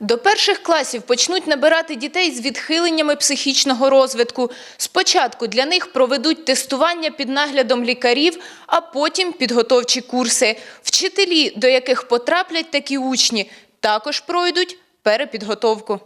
До перших класів почнуть набирати дітей з відхиленнями психічного розвитку. Спочатку для них проведуть тестування під наглядом лікарів, а потім підготовчі курси. Вчителі, до яких потраплять такі учні, також пройдуть перепідготовку.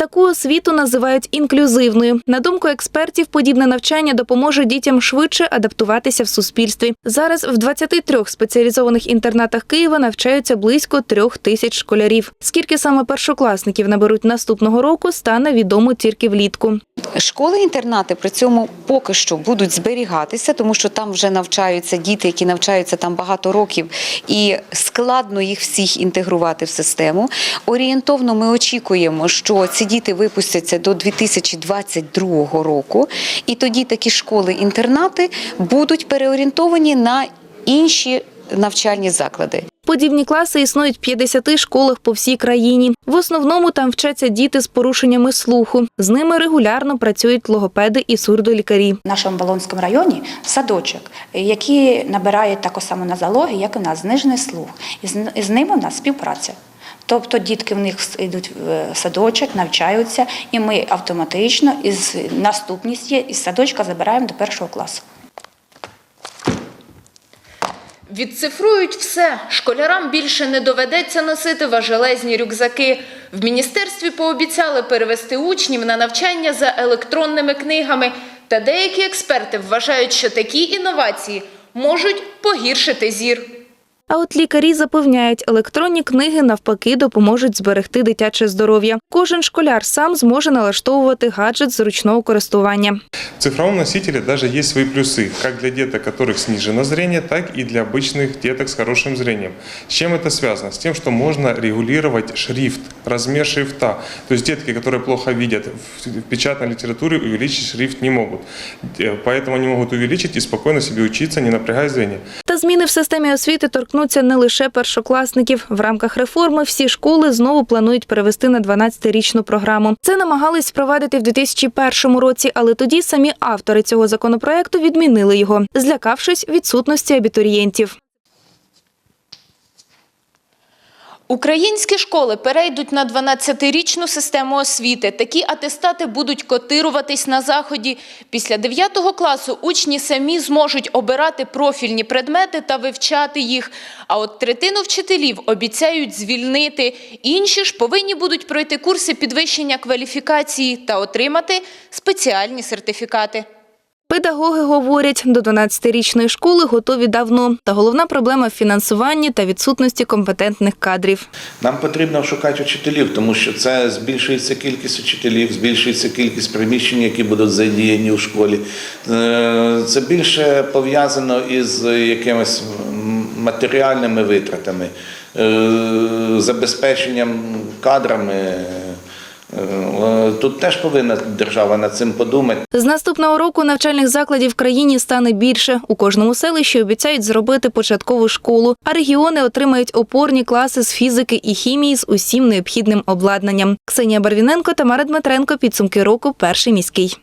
Таку освіту називають інклюзивною. На думку експертів, подібне навчання допоможе дітям швидше адаптуватися в суспільстві. Зараз в 23 спеціалізованих інтернатах Києва навчаються близько трьох тисяч школярів. Скільки саме першокласників наберуть наступного року, стане відомо тільки влітку. Школи-інтернати при цьому поки що будуть зберігатися, тому що там вже навчаються діти, які навчаються там багато років, і складно їх всіх інтегрувати в систему. Орієнтовно ми очікуємо, що ці діти випустяться до 2022 року, і тоді такі школи-інтернати будуть переорієнтовані на інші навчальні заклади. Подібні класи існують в 50 школах по всій країні. В основному там вчаться діти з порушеннями слуху. З ними регулярно працюють логопеди і сурдолікарі. В нашому Болонському районі садочок, який набирає таку саму нозологію, як і у нас знижений слух. І з ними у нас співпраця. Тобто дітки в них йдуть в садочок, навчаються, і ми автоматично із наступність із садочка забираємо до першого класу. Відцифрують все. Школярам більше не доведеться носити важелезні рюкзаки. В міністерстві пообіцяли перевести учнів на навчання за електронними книгами. Та деякі експерти вважають, що такі інновації можуть погіршити зір. А от лікарі запевняють, електронні книги навпаки допоможуть зберегти дитяче здоров'я. Кожен школяр сам зможе налаштовувати гаджет зручного користування. В цифровом носителе даже есть свои плюсы, как для деток, у которых снижено зрение, так и для обычных деток с хорошим зрением. С чем это связано? С тем, что можно регулировать шрифт, размер шрифта. То есть детки, которые плохо видят, в печатной литературе увеличить шрифт не могут. Э, Поэтому они могут увеличить и спокойно себе учиться, не напрягая зрение. Та зміни в системі освіти торкнуться не лише першокласників. В рамках реформи всі школи знову планують перевести на 12-річну програму. Це намагались впровадити в 2001 році, але тоді самі автори цього законопроекту відмінили його, злякавшись відсутності абітурієнтів. Українські школи перейдуть на 12-річну систему освіти. Такі атестати будуть котируватись на заході. Після 9 класу учні самі зможуть обирати профільні предмети та вивчати їх. А от третину вчителів обіцяють звільнити. Інші ж повинні будуть пройти курси підвищення кваліфікації та отримати спеціальні сертифікати. Педагоги говорять, до 12-річної школи готові давно. Та головна проблема в фінансуванні та відсутності компетентних кадрів. Нам потрібно шукати вчителів, тому що це збільшується кількість вчителів, збільшується кількість приміщень, які будуть задіяні у школі. Е, Це більше пов'язано із якимись матеріальними витратами, е, забезпеченням кадрами. Тут теж повинна держава над цим подумати. З наступного року навчальних закладів в країні стане більше. У кожному селищі обіцяють зробити початкову школу, а регіони отримають опорні класи з фізики і хімії з усім необхідним обладнанням. Ксенія Барвіненко, Тамара Дмитренко. Підсумки року. Перший міський.